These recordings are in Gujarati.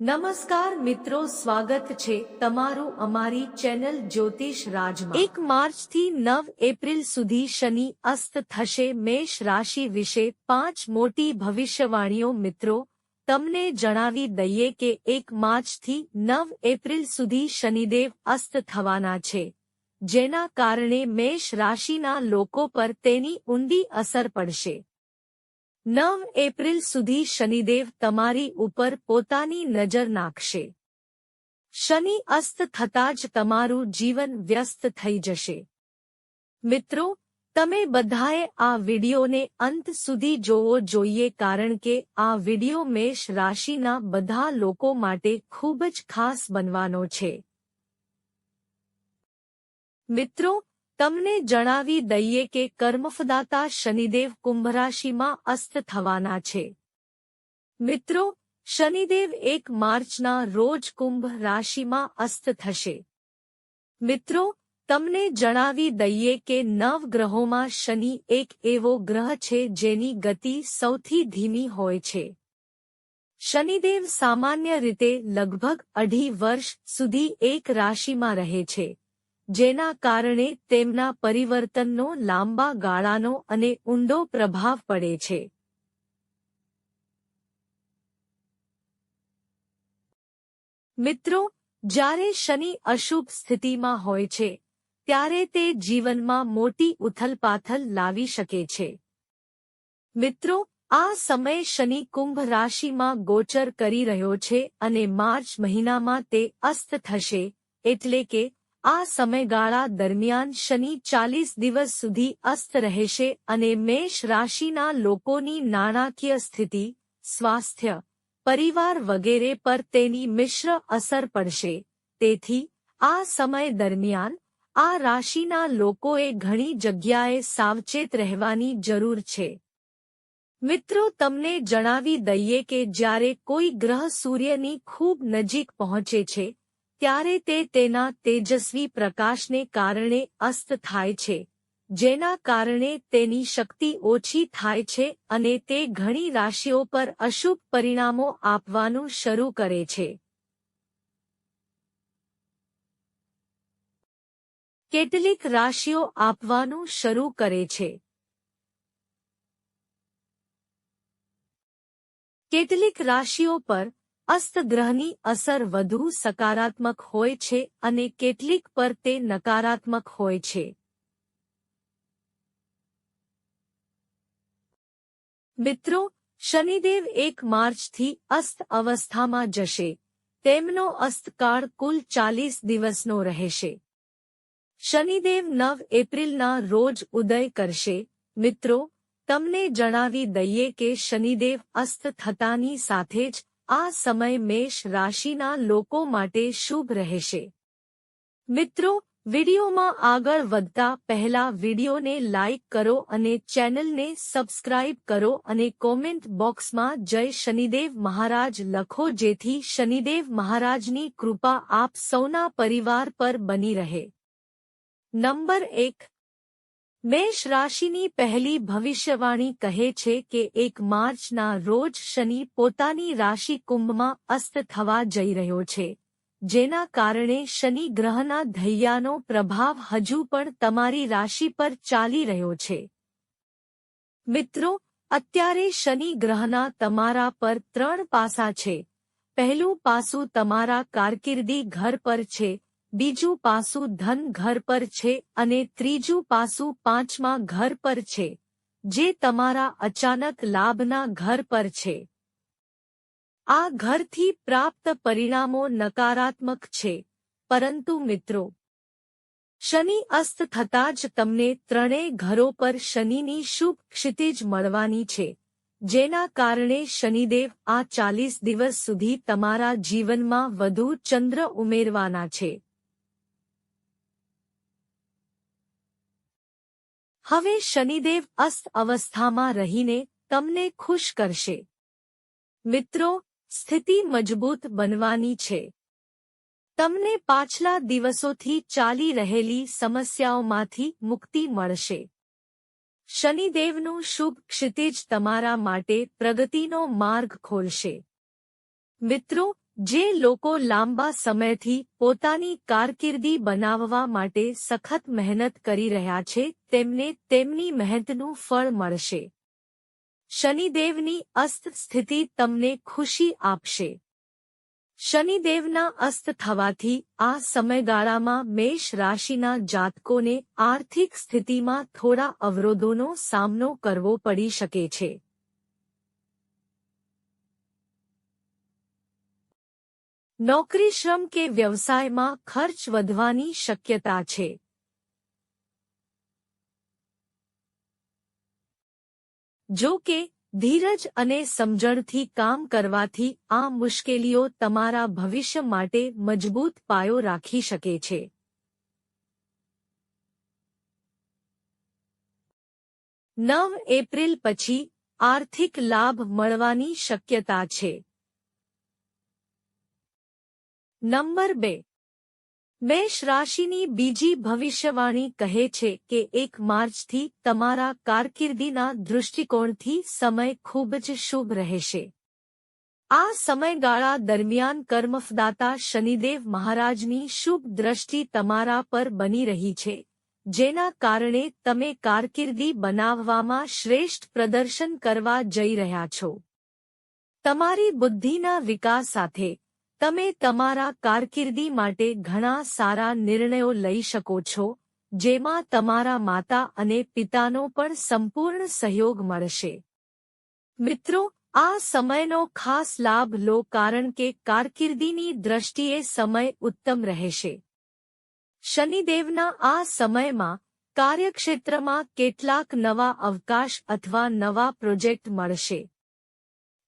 નમસ્કાર મિત્રો, સ્વાગત છે તમારું અમારી ચેનલ જ્યોતિષ રાજમાં. એક માર્ચથી નવ એપ્રિલ સુધી શનિ અસ્ત થશે. મેષ રાશિ વિશે પાંચ મોટી ભવિષ્યવાણીઓ મિત્રો, તમને જણાવી દઈએ કે એક માર્ચથી નવ એપ્રિલ સુધી શનિદેવ અસ્ત થવાના છે, જેના કારણે મેષ રાશિના લોકો પર તેની ઊંડી અસર પડશે. નવ એપ્રિલ સુધી શનિદેવ તમારી ઉપર પોતાની નજર નાખશે. શનિ અસ્ત થતાં જ તમારું જીવન વ્યસ્ત થઈ જશે. મિત્રો, તમે બધાએ આ વિડિયોને અંત સુધી જોવો જોઈએ કારણ કે આ વિડિયો મેષ રાશિના બધા લોકો માટે ખૂબ જ ખાસ બનવાનો છે. મિત્રો તમને જણાવી દઈએ કે કર્મફદાતા શનિદેવ કુંભ રાશિમાં અસ્ત થવાના છે. મિત્રો, શનિદેવ એક માર્ચના રોજ કુંભ રાશિમાં અસ્ત થશે. મિત્રો, તમને જણાવી દઈએ કે નવ ગ્રહોમાં શનિ એક એવો ગ્રહ છે જેની ગતિ સૌથી ધીમી હોય છે. શનિદેવ સામાન્ય રીતે લગભગ અઢી વર્ષ સુધી એક રાશિમાં રહે છે. જેના કારણે તેમના પરિવર્તનનો લાંબા ગાળાનો અને ઊંડો પ્રભાવ પડે છે. મિત્રો, જ્યારે શનિ અશુભ સ્થિતિમાં હોય છે, ત્યારે તે જીવનમાં મોટી ઉથલપાથલ લાવી શકે છે. મિત્રો, આ સમય શનિ કુંભ રાશિમાં ગોચર કરી રહ્યો છે અને માર્ચ મહિનામાં તે અસ્ત થશે, એટલે કે આ સમયગાળા દરમિયાન શનિ ચાલીસ દિવસ સુધી અસ્ત રહેશે અને મેષ રાશિના લોકોની નાણાકીય સ્થિતિ, સ્વાસ્થ્ય, પરિવાર વગેરે પર તેની મિશ્ર અસર પડશે. તેથી, આ સમય દરમિયાન, આ રાશિના લોકોએ ઘણી જગ્યાએ સાવચેત રહેવાની જરૂર છે. મિત્રો, તમને જણાવી દઈએ કે જ્યારે કોઈ ગ્રહ સૂર્યની ખૂબ નજીક પહોંચે છે ત્યારે તે તેના તેજસ્વી પ્રકાશને કારણે અસ્ત થાય છે, જેના કારણે તેની શક્તિ ઓછી થાય છે અને તે ઘણી રાશિઓ પર અશુભ પરિણામો આપવાનું શરૂ કરે છે. કેટલીક રાશિઓ આપવાનું શરૂ કરે છે. કેટલીક રાશિઓ પર અસ્તગ્રહની અસર વધુ સકારાત્મક હોય છે અને કેટલીક પર તે નકારાત્મક હોય છે. મિત્રો, શનિદેવ એક માર્ચથી અસ્ત અવસ્થામાં જશે. તેમનો અસ્તકાળ કુલ ચાલીસ દિવસનો રહેશે. શનિદેવ નવ એપ્રિલના રોજ ઉદય કરશે. મિત્રો, તમને જણાવી દઈએ કે શનિદેવ અસ્ત થતાની સાથે જ આ સમય મેષ રાશિના લોકો માટે શુભ રહેશે. મિત્રો, વિડિયોમાં આગળ વધતા પહેલા વિડિયોને લાઇક કરો અને ચેનલને સબસ્ક્રાઇબ કરો અને કોમેન્ટ બોક્સમાં જય શનિદેવ મહારાજ લખો જેથી શનિદેવ મહારાજની કૃપા આપ સૌના પરિવાર પર બની રહે. નંબર એક મેષ રાશિની પહેલી ભવિષ્યવાણી કહે છે કે એક માર્ચના રોજ શનિ પોતાની રાશિ કુંભમાં અસ્ત થવા જઈ રહ્યો છે. જેના કારણે શનિ ગ્રહના ધૈયાનો પ્રભાવ હજુ પણ તમારી રાશિ પર ચાલી રહ્યો છે. મિત્રો, અત્યારે શનિ ગ્રહના તમારા પર ત્રણ પાસા છે. પહેલું પાસું તમારા કારકિર્દી ઘર પર છે. બીજું પાસું ધન ઘર પર છે અને ત્રીજું પાસું પાંચમા ઘર પર છે, જે તમારા અચાનક લાભના ઘર પર છે. આ ઘરથી પ્રાપ્ત પરિણામો નકારાત્મક છે. પરંતુ મિત્રો, શનિ અસ્ત થતાં જ તમને ત્રણેય ઘરો પર શનિની શુભ ક્ષિતિજ મળવાની છે, જેના કારણે શનિદેવ આ ચાલીસ દિવસ સુધી તમારા જીવનમાં વધુ ચંદ્ર ઉમેરવાના છે. હવે શનિદેવ અસ્ત અવસ્થામાં રહીને તમને ખુશ કરશે. મિત્રો, સ્થિતિ મજબૂત બનવાની છે. તમને પાછલા દિવસોથી ચાલી રહેલી સમસ્યાઓમાંથી મુક્તિ મળશે. શનિદેવનું શુભ ક્ષિતિજ તમારા માટે પ્રગતિનો માર્ગ ખોલશે. મિત્રો જે લોકો લાંબા સમયથી પોતાની કારકિર્દી બનાવવા માટે સખત મહેનત કરી રહ્યા છે, તેમને તેમની મહેનતનું ફળ મળશે. શનિદેવની અસ્ત સ્થિતિ તમને ખુશી આપશે. શનિદેવના અસ્ત થવાથી આ સમયગાળામાં મેષ રાશિના જાતકોને આર્થિક સ્થિતિમાં થોડા અવરોધોનો સામનો કરવો પડી શકે છે. નોકરી શ્રમ કે વ્યવસાયમાં ખર્ચ વધવાની શક્યતા છે. જો કે, ધીરજ અને સમજણથી કામ કરવાથી આ મુશ્કેલીઓ તમારા ભવિષ્ય માટે મજબૂત પાયો રાખી શકે છે. નવ એપ્રિલ પછી આર્થિક લાભ મળવાની શક્યતા છે. નંબર બે. મેષ રાશિની બીજી ભવિષ્યવાણી કહે છે કે એક માર્ચથી તમારા કારકિર્દીના દૃષ્ટિકોણથી સમય ખૂબ જ શુભ રહેશે. આ સમયગાળા દરમિયાન કર્મફદાતા શનિદેવ મહારાજની શુભ દ્રષ્ટિ તમારા પર બની રહી છે, જેના કારણે તમે કારકિર્દી બનાવવામાં શ્રેષ્ઠ પ્રદર્શન કરવા જઈ રહ્યા છો. તમારી બુદ્ધિના વિકાસ સાથે તમે તમારા કારકિર્દી માટે ઘણા સારા નિર્ણયો લઈ શકો છો, જેમાં તમારા માતા અને પિતાનો પણ સંપૂર્ણ સહયોગ મળશે. મિત્રો, આ સમયનો ખાસ લાભ લો કારણ કે કારકિર્દીની દ્રષ્ટિએ સમય ઉત્તમ રહેશે. શનિદેવના આ સમયમાં કાર્યક્ષેત્રમાં કેટલાક નવા અવકાશ અથવા નવા પ્રોજેક્ટ મળશે.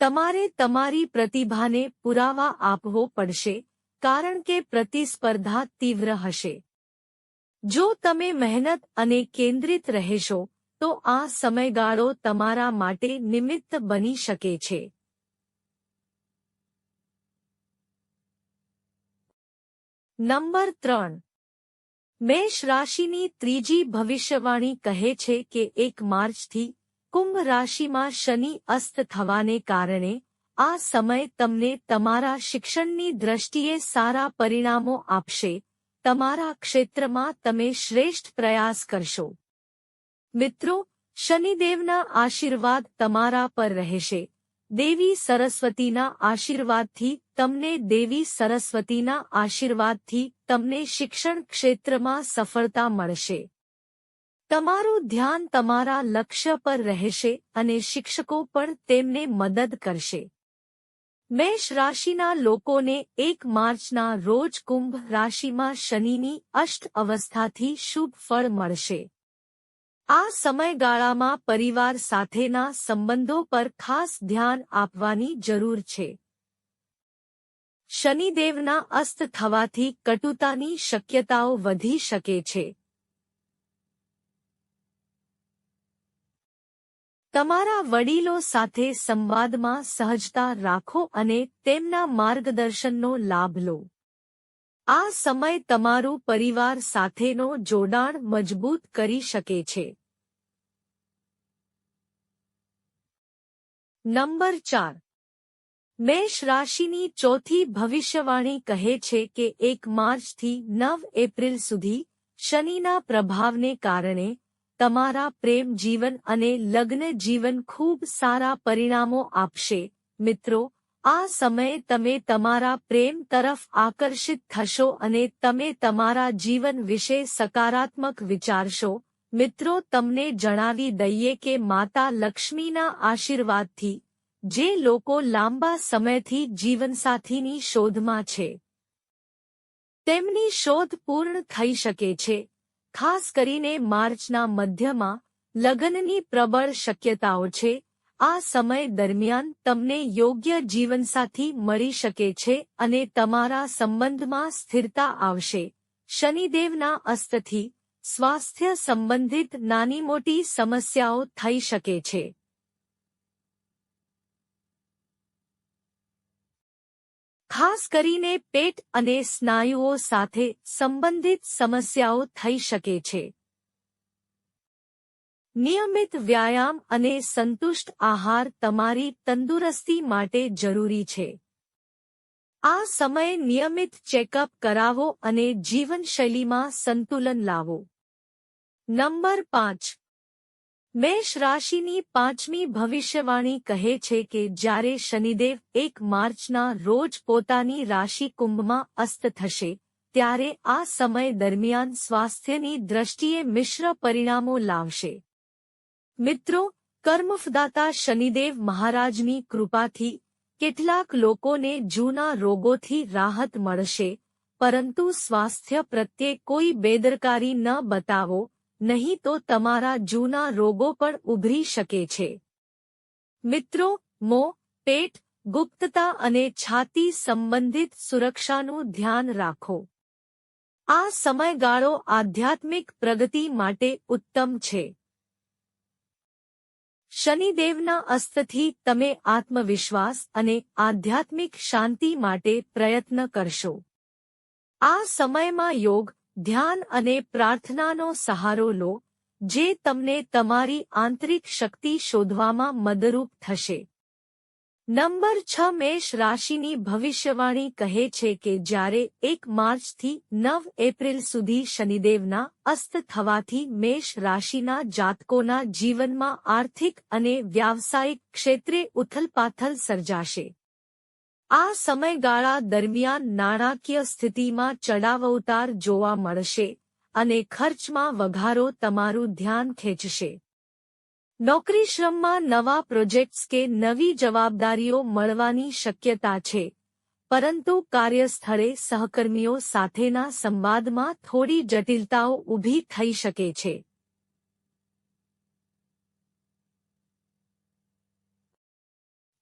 તમારે તમારી પ્રતિભાને પુરાવા આપવો પડશે, કારણ કે પ્રતિસ્પર્ધા તીવ્ર હશે. જો તમે મહેનત અને કેન્દ્રિત રહેશો, તો આ સમયગાળો તમારા માટે નિમિત્ત બની શકે છે. નંબર ત્રણ. મેષ રાશિની ત્રીજી ભવિષ્યવાણી કહે છે કે એક માર્ચથી કુંભ રાશિમાં શનિ અસ્ત થવાને કારણે આ સમય તમને તમારા શિક્ષણની દ્રષ્ટિએ સારા પરિણામો આપશે. તમારા ક્ષેત્રમાં તમે શ્રેષ્ઠ પ્રયાસ કરશો. મિત્રો, શનિદેવના આશીર્વાદ તમારા પર રહેશે. દેવી સરસ્વતીના આશીર્વાદથી તમને દેવી સરસ્વતીના આશીર્વાદથી તમને શિક્ષણ ક્ષેત્રમાં સફળતા મળશે. તમારું ધ્યાન તમારા લક્ષ્ય પર રહેશે અને શિક્ષકો પણ તેમને મદદ કરશે. મેષ રાશિના લોકોને એક માર્ચના રોજ કુંભ રાશિમાં શનિની અષ્ટ અવસ્થાથી શુભ ફળ મળશે. આ સમયગાળામાં પરિવાર સાથેના સંબંધો પર ખાસ ધ્યાન આપવાની જરૂર છે. શનિદેવના અસ્ત થવાથી કટુતાની શક્યતાઓ વધી શકે છે. તમારા વડીલો સાથે સંવાદમાં સહજતા રાખો અને તેમના માર્ગદર્શનનો લાભ લો. આ સમય તમારું પરિવાર સાથેનો જોડાણ મજબૂત કરી શકે છે. નંબર ચાર. મેષ રાશિની ચોથી ભવિષ્યવાણી કહે છે કે એક માર્ચથી નવ એપ્રિલ સુધી શનિના પ્રભાવને કારણે તમારા પ્રેમ જીવન અને લગ્ન જીવન ખૂબ સારા પરિણામો આપશે. મિત્રો, આ સમયે તમે તમારા પ્રેમ તરફ આકર્ષિત થશો અને તમે તમારા જીવન વિશે સકારાત્મક વિચારશો. મિત્રો, તમને જણાવી દઈએ કે માતા લક્ષ્મીના આશીર્વાદથી, જે લોકો લાંબા સમયથી જીવનસાથીની શોધમાં છે, તેમની શોધ પૂર્ણ થઈ શકે છે. ખાસ કરીને માર્ચના મધ્યમાં લગ્નની પ્રબળ શક્યતાઓ છે. આ સમય દરમિયાન તમને યોગ્ય જીવનસાથી મળી શકે છે અને તમારા સંબંધમાં સ્થિરતા આવશે. શનિદેવના અસ્તથી સ્વાસ્થ્ય સંબંધિત નાની મોટી સમસ્યાઓ થઈ શકે છે. ખાસ કરીને પેટ અને સ્નાયુઓ સાથે સંબંધિત સમસ્યાઓ થઈ શકે છે. નિયમિત વ્યાયામ અને સંતુષ્ટ આહાર તમારી તંદુરસ્તી માટે જરૂરી છે. આ સમયે નિયમિત ચેકઅપ કરાવો અને જીવનશૈલીમાં સંતુલન લાવો. નંબર પાંચ મેષ રાશિની પાંચમી ભવિષ્યવાણી કહે છે કે જ્યારે શનિદેવ એક માર્ચના રોજ પોતાની રાશિ કુંભમાં અસ્ત થશે, ત્યારે આ સમય દરમિયાન સ્વાસ્થ્યની દ્રષ્ટિએ મિશ્ર પરિણામો લાવશે. મિત્રો, કર્મફદાતા શનિદેવ મહારાજની કૃપાથી કેટલાક લોકોને જૂના રોગોથી રાહત મળશે, પરંતુ સ્વાસ્થ્ય પ્રત્યે કોઈ બેદરકારી ન બતાવો નહીં તો તમારા જૂના રોગો પણ ઉભરી શકે છે. મિત્રો, મો, પેટ, ગુપ્તતા અને છાતી સંબંધિત સુરક્ષાનું ધ્યાન રાખો. આ સમયગાળો આધ્યાત્મિક પ્રગતિ માટે ઉત્તમ છે. શનિદેવના અસ્તથી તમે આત્મવિશ્વાસ અને આધ્યાત્મિક શાંતિ માટે પ્રયત્ન કરશો. આ સમયમાં યોગ ધ્યાન અને પ્રાર્થનાનો સહારો લો, જે તમને તમારી આંતરિક શક્તિ શોધવામાં મદરૂપ થશે. નંબર છ મેષ રાશિની ભવિષ્યવાણી કહે છે કે જ્યારે એક માર્ચથી નવ એપ્રિલ સુધી શનિદેવના અસ્ત થવાથી મેષ રાશિના જાતકોના જીવનમાં આર્થિક અને વ્યાવસાયિક ક્ષેત્રે ઉથલપાથલ સર્જાશે. આ સમયગાળા દરમિયાન નાણાકીય સ્થિતિમાં ચડાવઉતાર જોવા મળશે અને ખર્ચમાં વધારો તમારું ધ્યાન ખેંચશે. નોકરી શ્રમમાં નવા પ્રોજેક્ટ્સ કે નવી જવાબદારીઓ મળવાની શક્યતા છે, પરંતુ કાર્યસ્થળે સહકર્મીઓ સાથેના સંવાદમાં થોડી જટિલતાઓ ઊભી થઈ શકે છે.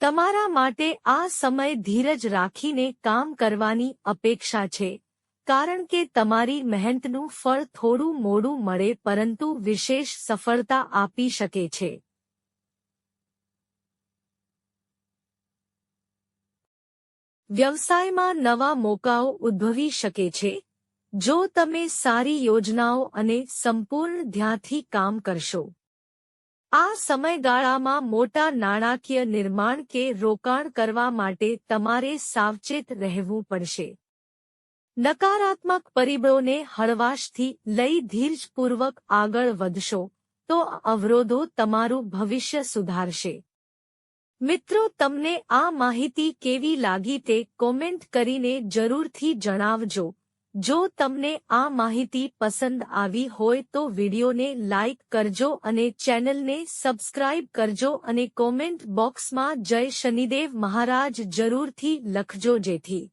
તમારા માટે આ સમય ધીરજ રાખીને કામ કરવાની અપેક્ષા છે, કારણ કે તમારી મહેનતનું ફળ થોડું મોડું મળે પરંતુ વિશેષ સફળતા આપી શકે છે. વ્યવસાયમાં નવા મોકાઓ ઉદ્ભવી શકે છે. જો તમે સારી યોજનાઓ અને સંપૂર્ણ ધ્યાનથી કામ કરશો આ સમયગાળામાં મોટા નાણાકીય નિર્માણ કે રોકાણ કરવા માટે તમારે સાવચેત રહેવું પડશે. નકારાત્મક પરિબળોને હળવાશથી લઈ ધીરજપૂર્વક આગળ વધશો, તો અવરોધો તમારું ભવિષ્ય સુધારશે. મિત્રો, તમને આ માહિતી કેવી લાગી તે કોમેન્ટ કરીને જરૂરથી જણાવજો. જો તમને આ માહિતી પસંદ આવી હોય તો વિડિયોને લાઇક કરજો અને ચેનલને સબસ્ક્રાઇબ કરજો અને કોમેન્ટ બોક્સમાં જય શનિદેવ મહારાજ જરૂરથી લખજો જેથી